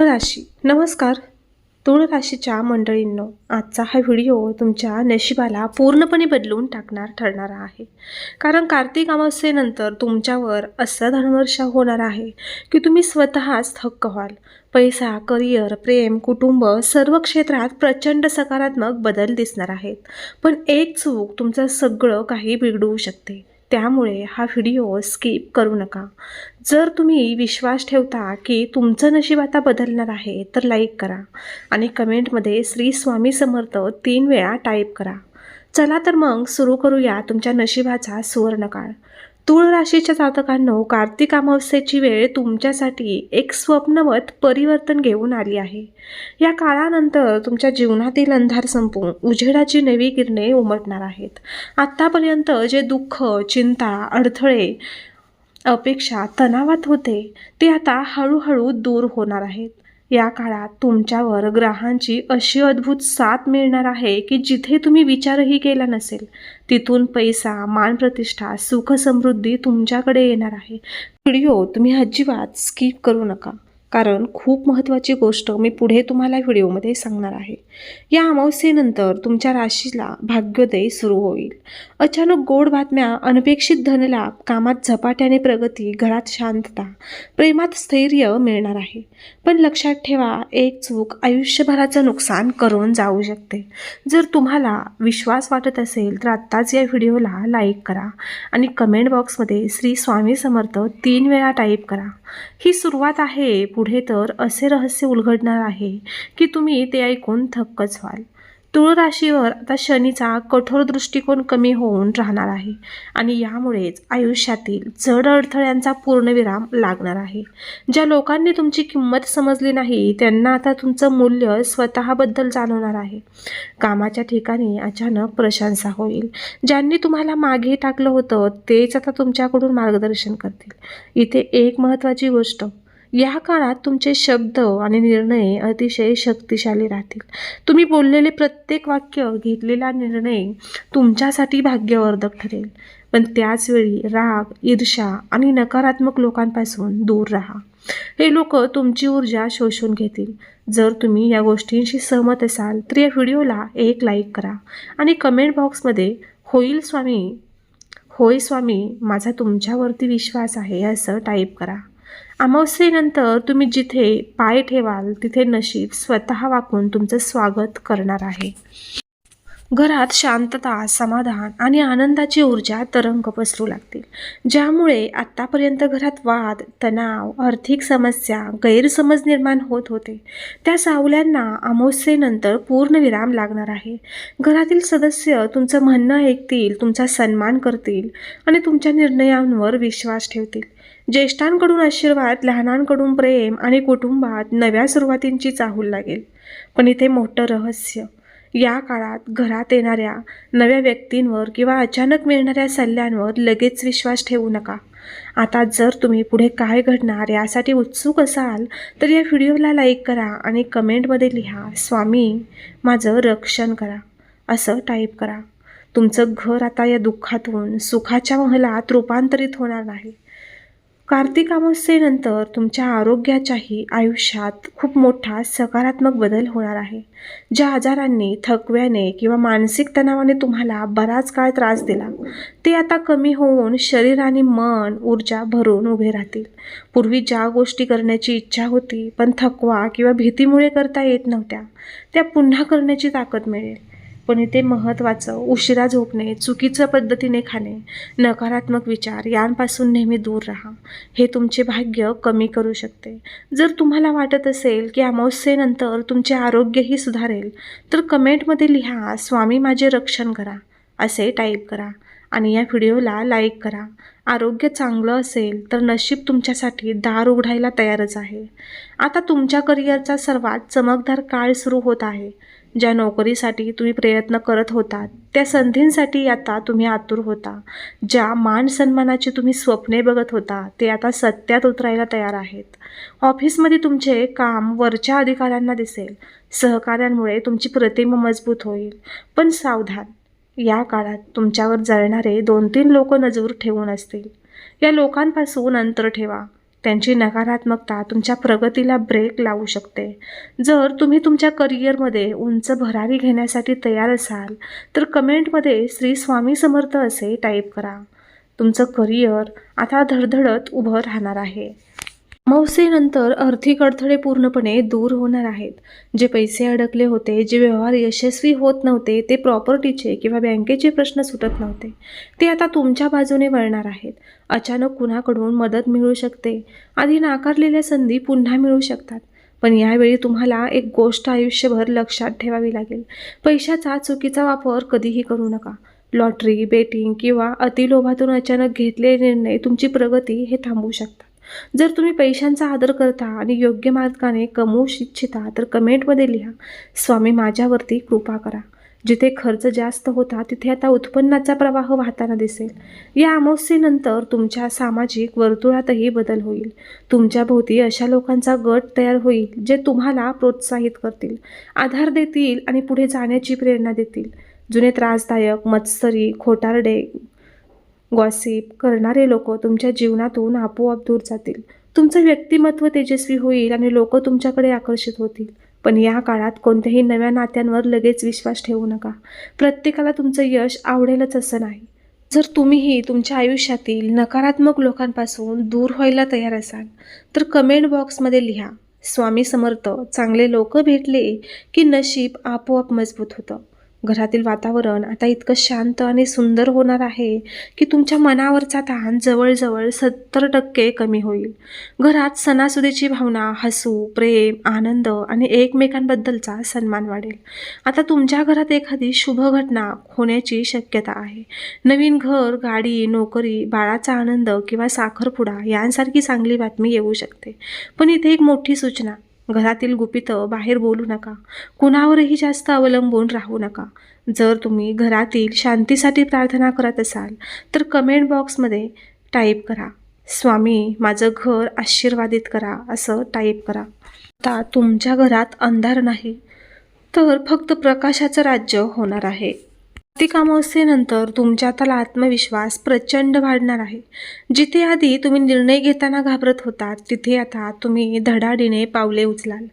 राशी. नमस्कार. तुळ राशीच्या मंडळींनो आजचा हा व्हिडिओ तुमच्या नशिबाला पूर्णपणे बदलून टाकणार ठरणारा आहे. कारण कार्तिक अमावस्येनंतर तुमच्यावर असं धनवर्षा होणार आहे की तुम्ही स्वतःच थक्क व्हाल. पैसा करिअर प्रेम कुटुंब सर्व क्षेत्रात प्रचंड सकारात्मक बदल दिसणार आहेत. पण एक चूक तुमचं सगळं काही बिघडवू शकते. त्यामुळे हा व्हिडिओ स्किप करू नका. जर तुम्ही विश्वास ठेवता की तुमचं नशीब आता बदलणार आहे तर लाईक करा आणि कमेंटमध्ये श्री स्वामी समर्थ तीन वेळा टाईप करा. चला तर मग सुरू करूया तुमच्या नशिबाचा सुवर्णकाळ. तुळ राशीच्या जातकांनो कार्तिक अमावस्येची वेळ तुमच्यासाठी एक स्वप्नवत परिवर्तन घेऊन आली आहे. या काळानंतर तुमच्या जीवनातील अंधार संपून उजेडाची नवी किरणे उमटणार आहेत. आत्तापर्यंत जे दुःख चिंता अडथळे अपेक्षा तणावात होते ते आता हळूहळू दूर होणार आहेत. या काळात तुमच्यावर ग्रहांची अशी अद्भुत साथ मिळणार आहे की जिथे तुम्ही विचारही केला नसेल तिथून पैसा मानप्रतिष्ठा सुख समृद्धी तुमच्याकडे येणार आहे. व्हिडिओ तुम्ही अजिबात स्किप करू नका. कारण खूप महत्त्वाची गोष्ट मी पुढे तुम्हाला व्हिडिओमध्ये सांगणार आहे. या अमावस्येनंतर तुमच्या राशीला भाग्योदय सुरू होईल. अचानक गोड बातम्या अनपेक्षित धनलाभ कामात झपाट्याने प्रगती घरात शांतता प्रेमात स्थैर्य मिळणार आहे. पण लक्षात ठेवा एक चूक आयुष्यभराचं नुकसान करून जाऊ शकते. जर तुम्हाला विश्वास वाटत असेल तर आत्ताच या व्हिडिओला लाईक करा आणि कमेंट बॉक्समध्ये श्री स्वामी समर्थ तीन वेळा टाईप करा. ही सुरुवात आहे. पुढे तर असे रहस्य उलगडणार आहे की तुम्ही ते ऐकून थक्कच व्हाल. तुळ राशीवर आता शनीचा कठोर दृष्टिकोन कमी होऊन राहणार आहे आणि यामुळेच आयुष्यातील जड अडथळ्यांचा पूर्णविराम लागणार आहे. ज्या लोकांनी तुमची किंमत समजली नाही त्यांना आता तुमचं मूल्य स्वतःबद्दल जाणवणार आहे. कामाच्या ठिकाणी अचानक प्रशंसा होईल. ज्यांनी तुम्हाला मागे टाकलं होतं तेच आता तुमच्याकडून मार्गदर्शन करतील. इथे एक महत्त्वाची गोष्ट या काळात तुमचे शब्द आणि निर्णय अतिशय शक्तिशाली राहतील. तुम्ही बोललेले प्रत्येक वाक्य घेतलेला निर्णय तुमच्यासाठी भाग्यवर्धक ठरेल. पण त्याचवेळी राग ईर्षा आणि नकारात्मक लोकांपासून दूर राहा. हे लोक तुमची ऊर्जा शोषून घेतील. जर तुम्ही या गोष्टींशी सहमत असाल तर या व्हिडिओला एक लाईक करा आणि कमेंट बॉक्समध्ये होईल स्वामी होय स्वामी माझा तुमच्यावरती विश्वास आहे असं टाईप करा. अमावस्येनंतर तुम्ही जिथे पाय ठेवाल तिथे नशीब स्वतः वाकून तुमचं स्वागत करणार आहे. घरात शांतता समाधान आणि आनंदाची ऊर्जा तरंग पसरू लागतील. ज्यामुळे आत्तापर्यंत घरात वाद तणाव आर्थिक समस्या गैरसमज निर्माण होत होते. त्या सावल्यांना अमावस्येनंतर पूर्णविराम लागणार आहे. घरातील सदस्य तुमचं म्हणणं ऐकतील तुमचा सन्मान करतील आणि तुमच्या निर्णयांवर विश्वास ठेवतील. ज्येष्ठांकडून आशीर्वाद लहानांकडून प्रेम आणि कुटुंबात नव्या सुरुवातींची चाहूल लागेल. पण इथे मोठं रहस्य. या काळात घरात येणाऱ्या नव्या व्यक्तींवर किंवा अचानक मिळणाऱ्या सल्ल्यांवर लगेच विश्वास ठेवू नका. आता जर तुम्ही पुढे काय घडणार यासाठी उत्सुक असाल तर या व्हिडिओला लाईक करा आणि कमेंटमध्ये लिहा स्वामी माझं रक्षण करा. असं टाईप करा. तुमचं घर आता या दुःखातून सुखाच्या महलात रूपांतरित होणार नाही. कार्तिक अमावस्येनंतर तुमच्या आरोग्याच्याही आयुष्यात खूप मोठा सकारात्मक बदल होणार आहे. ज्या आजारांनी थकव्याने किंवा मानसिक तणावाने तुम्हाला बराच काळ त्रास दिला ते आता कमी होऊन शरीर आणि मन ऊर्जा भरून उभे राहतील. पूर्वी ज्या गोष्टी करण्याची इच्छा होती पण थकवा किंवा भीतीमुळे करता येत नव्हत्या त्या पुन्हा करण्याची ताकद मिळेल. पण इथे महत्त्वाचं उशिरा झोपणे चुकीचं पद्धतीने खाणे नकारात्मक विचार यांपासून नेहमी दूर राहा. हे तुमचे भाग्य कमी करू शकते. जर तुम्हाला वाटत असेल की अमावस्येनंतर तुमचे आरोग्यही सुधारेल तर कमेंटमध्ये लिहा स्वामी माझे रक्षण करा असे टाईप करा आणि या व्हिडिओला लाईक करा. आरोग्य चांगलं असेल तर नशीब तुमच्यासाठी दार उघडायला तयारच आहे. आता तुमच्या करिअरचा सर्वात चमकदार काळ सुरू होत आहे. ज्या नोकरीसाठी तुम्ही प्रयत्न करत होता त्या संधींसाठी आता तुम्ही आतुर होता. ज्या मान सन्मानाची तुम्ही स्वप्ने बघत होता ते आता सत्यात उतरायला तयार आहेत. ऑफिसमध्ये तुमचे काम वरच्या अधिकाऱ्यांना दिसेल. सहकाऱ्यांमुळे तुमची प्रतिमा मजबूत होईल. पण सावधान या काळात तुमच्यावर जळणारे दोन तीन लोक नजर ठेवून असतील. या लोकांपासून अंतर ठेवा. त्यांची नकारात्मकता तुमच्या प्रगतीला ब्रेक लावू शकते. जर तुम्ही तुमच्या करिअरमध्ये उंच भरारी घेण्यासाठी तयार असाल तर कमेंटमध्ये श्री स्वामी समर्थ असे टाईप करा. तुमचं करिअर आता धडधडत उभं राहणार आहे. अमावस्येनंतर आर्थिक अडथळे पूर्णपणे दूर होणार आहेत. जे पैसे अडकले होते जे व्यवहार यशस्वी होत नव्हते ते प्रॉपर्टीचे किंवा बँकेचे प्रश्न सुटत नव्हते. ते आता तुमच्या बाजूने वळणार आहेत. अचानक कुणाकडून मदत मिळू शकते? आधी नाकारलेल्या संधी पुन्हा मिळू शकतात. पण यावेळी तुम्हाला एक गोष्ट आयुष्यभर लक्षात ठेवावी लागेल. पैशाचा चुकीचा वापर कधीही करू नका. लॉटरी बेटिंग किंवा अतिलोभातून अचानक घेतलेले निर्णय तुमची प्रगती हे थांबवू शकतात. जर तुम्ही पैशांचा आदर करता आणि योग्य मार्गाने कमवू इच्छिता तर कमेंटमध्ये लिहा स्वामी माझ्यावरती कृपा करा. जिथे खर्च जास्त होता तिथे आता उत्पन्नाचा प्रवाह वाहताना दिसेल. या अमावस्येनंतर तुमच्या सामाजिक वर्तुळातही बदल होईल. तुमच्या भोवती अशा लोकांचा गट तयार होईल जे तुम्हाला प्रोत्साहित करतील आधार देतील आणि पुढे जाण्याची प्रेरणा देतील. जुने त्रासदायक मत्सरी खोटारडे गॉसिप करणारे लोक तुमच्या जीवनातून आपोआप दूर जातील. तुमचं व्यक्तिमत्व तेजस्वी होईल आणि लोक तुमच्याकडे आकर्षित होतील. पण या काळात कोणत्याही नव्या नात्यांवर लगेच विश्वास ठेवू नका. प्रत्येकाला तुमचं यश आवडेलच असं नाही. जर तुम्हीही तुमच्या आयुष्यातील नकारात्मक लोकांपासून दूर व्हायला तयार असाल तर कमेंट बॉक्समध्ये लिहा स्वामी समर्थ चांगले लोक भेटले की नशीब आपोआप मजबूत होतं. घरातील वातावरण आता इतकं शांत आणि सुंदर होणार आहे की तुमच्या मनावरचा ताण जवळजवळ सत्तर टक्के कमी होईल. घरात सणासुदीची भावना हसू प्रेम आनंद आणि एकमेकांबद्दलचा सन्मान वाढेल. आता तुमच्या घरात एखादी शुभ घटना होण्याची शक्यता आहे. नवीन घर गाडी नोकरी बाळाचा आनंद किंवा साखरपुडा यांसारखी चांगली बातमी येऊ शकते. पण इथे एक मोठी सूचना. घरातील गुपितं बाहेर बोलू नका. कुणावरही जास्त अवलंबून राहू नका. जर तुम्ही घरातील शांतीसाठी प्रार्थना करत असाल तर कमेंट बॉक्समध्ये टाईप करा स्वामी माझं घर आशीर्वादित करा असं टाईप करा. आता तुमच्या घरात अंधार नाही तर फक्त प्रकाशाचं राज्य होणार आहे. कार्तिक अमावस्येनंतर तुमच्यातला आत्मविश्वास प्रचंड वाढणार आहे. जिथे आधी तुम्ही निर्णय घेताना घाबरत होतात तिथे आता तुम्ही धडाडीने पावले उचलाल.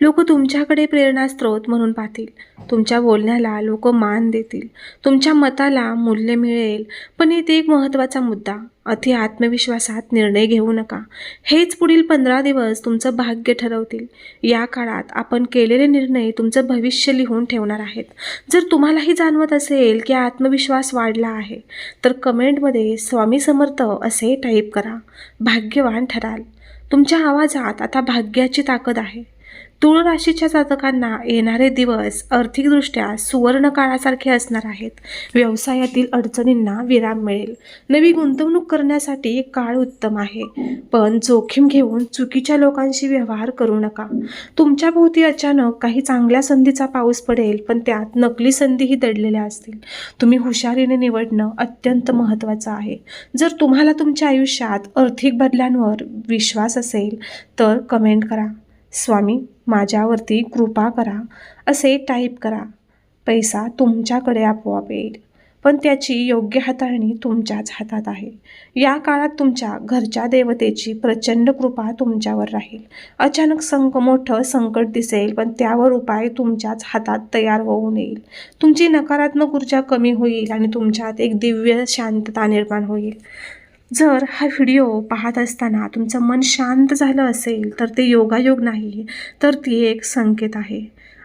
लोक तुमच्याकडे प्रेरणास्त्रोत म्हणून पाहतील. तुमच्या बोलण्याला लोक मान देतील. तुमच्या मताला मूल्य मिळेल. पण इथे एक महत्त्वाचा मुद्दा अति आत्मविश्वासात निर्णय घेऊ नका. हेच पुढील पंधरा दिवस तुमचं भाग्य ठरवतील. या काळात आपण केलेले निर्णय तुमचं भविष्य लिहून ठेवणार आहेत. जर तुम्हालाही जाणवत असेल की आत्मविश्वास वाढला आहे तर कमेंटमध्ये स्वामी समर्थ असे टाईप करा. भाग्यवान ठराल. तुमच्या आवाजात आता भाग्याची ताकद आहे. तुळ राशीच्या जातकांना येणारे दिवस आर्थिकदृष्ट्या सुवर्ण काळासारखे असणार आहेत. व्यवसायातील अडचणींना विराम मिळेल. नवी गुंतवणूक करण्यासाठी काळ उत्तम आहे. पण जोखीम घेऊन चुकीच्या लोकांशी व्यवहार करू नका. तुमच्या भोवती अचानक काही चांगल्या संधीचा पाऊस पडेल पण त्यात नकली संधीही दडलेल्या असतील. तुम्ही हुशारीने निवडणं अत्यंत महत्त्वाचं आहे. जर तुम्हाला तुमच्या आयुष्यात आर्थिक बदलांवर विश्वास असेल तर कमेंट करा. स्वामी माझ्यावरती कृपा करा असे टाईप करा. पैसा तुमच्याकडे आपोआप येईल पण त्याची योग्य हाताळणी तुमच्याच हातात आहे. या काळात तुमच्या घरच्या देवतेची प्रचंड कृपा तुमच्यावर राहील. अचानक संक मोठं संकट दिसेल पण त्यावर उपाय तुमच्याच हातात तयार होऊन येईल. तुमची नकारात्मक ऊर्जा कमी होईल आणि तुमच्यात एक दिव्य शांतता निर्माण होईल. जर हा व्हिडिओ पाहत असताना तुमचं मन शांत झालं असेल तर ते योगायोग नाही तर ती एक संकेत आहे.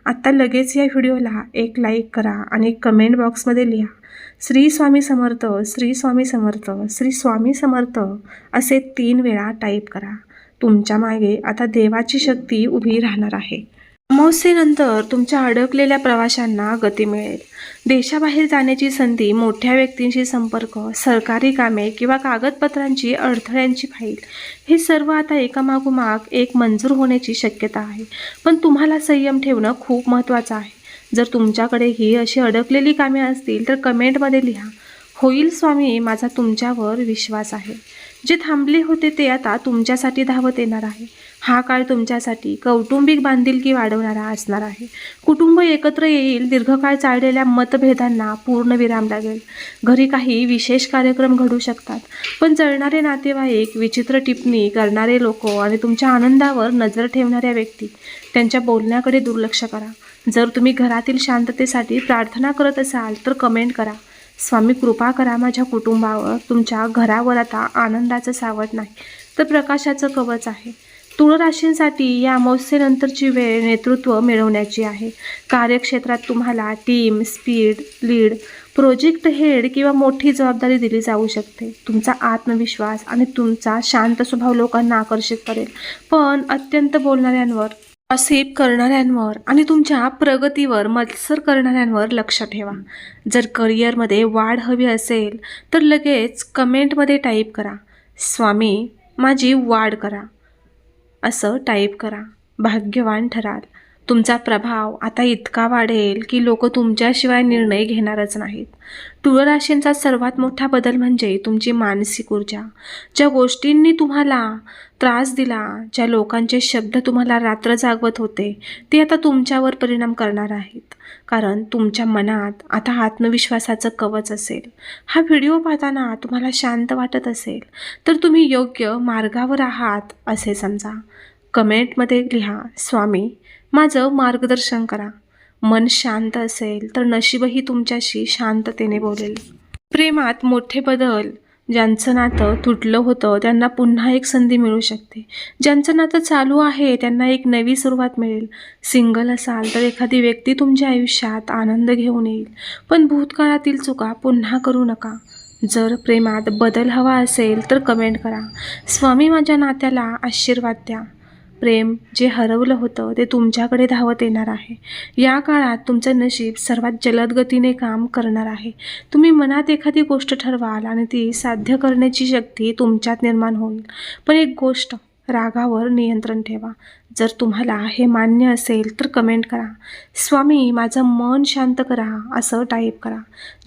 आत्ता लगेच या व्हिडिओला एक लाईक करा आणि कमेंट बॉक्समध्ये लिहा. श्री स्वामी समर्थ श्री स्वामी समर्थ श्री स्वामी समर्थ असे तीन वेळा टाईप करा. तुमच्या मागे आता देवाची शक्ती उभी राहणार आहे. अमावस्येनंतर तुमच्या अडकलेल्या प्रवाशांना गती मिळेल. देशाबाहेर जाण्याची संधी मोठ्या व्यक्तींशी संपर्क सरकारी कामे किंवा कागदपत्रांची अडथळ्यांची फाईल हे सर्व आता एकामागोमाग एक मंजूर होण्याची शक्यता आहे. पण तुम्हाला संयम ठेवणं खूप महत्त्वाचं आहे. जर तुमच्याकडे ही अशी अडकलेली कामे असतील तर कमेंटमध्ये लिहा. होईल स्वामी माझा तुमच्यावर विश्वास आहे. जे थांबले होते ते आता तुमच्यासाठी धावत येणार आहे. हा काळ तुमच्यासाठी कौटुंबिक बांधिलकी वाढवणारा असणार आहे. कुटुंब एकत्र येईल दीर्घकाळ चाललेल्या मतभेदांना पूर्ण विराम लागेल. घरी काही विशेष कार्यक्रम घडू शकतात पण जळणारे नातेवाईक विचित्र टिप्पणी करणारे लोक आणि तुमच्या आनंदावर नजर ठेवणाऱ्या व्यक्ती त्यांच्या बोलण्याकडे दुर्लक्ष करा. जर तुम्ही घरातील शांततेसाठी प्रार्थना करत असाल तर कमेंट करा. स्वामी कृपा करा माझ्या कुटुंबावर. तुमच्या घरावर आता आनंदाचं सावट नाही तर प्रकाशाचं कवच आहे. तुळ राशींसाठी या अमावस्येनंतरची वेळ नेतृत्व मिळवण्याची आहे. कार्यक्षेत्रात तुम्हाला team speed lead project head किंवा मोठी जबाबदारी दिली जाऊ शकते. तुमचा आत्मविश्वास आणि तुमचा शांत स्वभाव लोकांना आकर्षित करेल. पण अत्यंत बोलणाऱ्यांवर गॉसिप करणाऱ्यांवर आणि तुमच्या प्रगतीवर मत्सर करणाऱ्यांवर लक्ष ठेवा. जर करिअरमध्ये वाढ हवी असेल तर लगेच कमेंटमध्ये टाईप करा स्वामी माझी वाढ करा. असं टाईप करा. भाग्यवान ठराल. तुमचा प्रभाव आता इतका वाढेल की लोक तुमच्याशिवाय निर्णय घेणारच नाहीत. तुळ राशींचा सर्वात मोठा बदल म्हणजे तुमची मानसिक ऊर्जा. ज्या गोष्टींनी तुम्हाला त्रास दिला ज्या लोकांचे शब्द तुम्हाला रात्र जागवत होते ते आता तुमच्यावर परिणाम करणार आहेत. कारण तुमच्या मनात आता आत्मविश्वासाचं कवच असेल. हा व्हिडिओ पाहताना तुम्हाला शांत वाटत असेल तर तुम्ही योग्य मार्गावर आहात असे समजा. कमेंटमध्ये लिहा स्वामी माझं मार्गदर्शन करा. मन शांत असेल तर नशीबही तुमच्याशी शांततेने बोलेल. प्रेमात मोठे बदल ज्यांचं नातं तुटलं होतं त्यांना पुन्हा एक संधी मिळू शकते. ज्यांचं नातं चालू आहे त्यांना एक नवी सुरुवात मिळेल. सिंगल असाल तर एखादी व्यक्ती तुमच्या आयुष्यात आनंद घेऊन येईल. पण भूतकाळातील चुका पुन्हा करू नका. जर प्रेमात बदल हवा असेल तर कमेंट करा. स्वामी माझ्या नात्याला आशीर्वाद द्या. प्रेम जे हरवलं होतं ते तुमच्याकडे धावत येणार आहे. या काळात तुमचं नशीब सर्वात जलद गतीने काम करणार आहे. तुम्ही मनात एखादी गोष्ट ठरवाल आणि ती साध्य करण्याची शक्ती तुमच्यात निर्माण होईल. पण एक गोष्ट रागावर नियंत्रण ठेवा. जर तुम्हाला हे मान्य असेल तर कमेंट करा. स्वामी माझं मन शांत करा असं टाईप करा.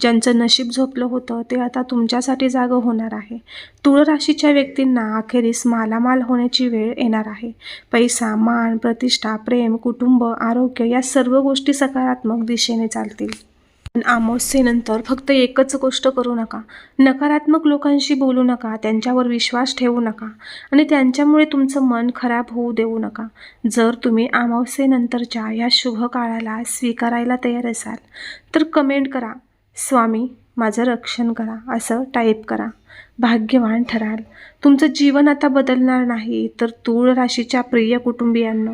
ज्यांचं नशीब झोपलं होतं ते आता तुमच्यासाठी जागं होणार आहे. तुळ राशीच्या व्यक्तींना अखेरीस मालामाल होण्याची वेळ येणार आहे. पैसा मान प्रतिष्ठा प्रेम कुटुंब आरोग्य या सर्व गोष्टी सकारात्मक दिशेने चालतील. अमावस्येनंतर फक्त एकच गोष्ट करू नका. नकारात्मक लोकांशी बोलू नका त्यांच्यावर विश्वास ठेवू नका आणि त्यांच्यामुळे तुमचं मन खराब होऊ देऊ नका. जर तुम्ही अमावस्येनंतरच्या या शुभ काळाला स्वीकारायला तयार असाल तर कमेंट करा. स्वामी माझं रक्षण करा असं टाईप करा. भाग्यवान ठराल. तुमचं जीवन आता बदलणार नाही तर तूळ राशीच्या प्रिय कुटुंबियांनो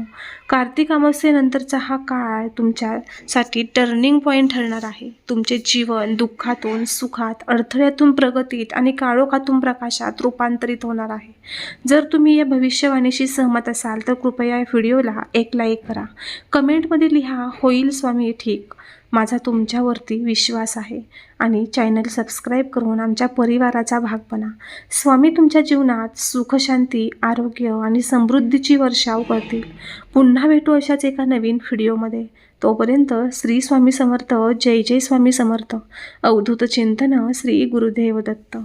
कार्तिक अमावस्येनंतरचा हा काळ तुमच्यासाठी टर्निंग पॉईंट ठरणार आहे. तुमचे जीवन दुःखातून सुखात अडथळ्यातून प्रगतीत आणि काळोखातून प्रकाशात रूपांतरित होणार आहे. जर तुम्ही या भविष्यवाणीशी सहमत असाल तर कृपया या व्हिडिओला एक लाईक करा. कमेंटमध्ये लिहा होईल स्वामी ठीक. माझा तुमच्यावरती विश्वास आहे आणि चॅनल सबस्क्राईब करून आमच्या परिवाराचा भाग बना. स्वामी तुमच्या जीवनात सुखशांती आरोग्य आणि समृद्धीची वर्षाव करतील. पुन्हा भेटू अशाच एका नवीन व्हिडिओमध्ये. तोपर्यंत श्री स्वामी समर्थ जय जय स्वामी समर्थ. अवधूत चिंतन श्री गुरुदेव दत्त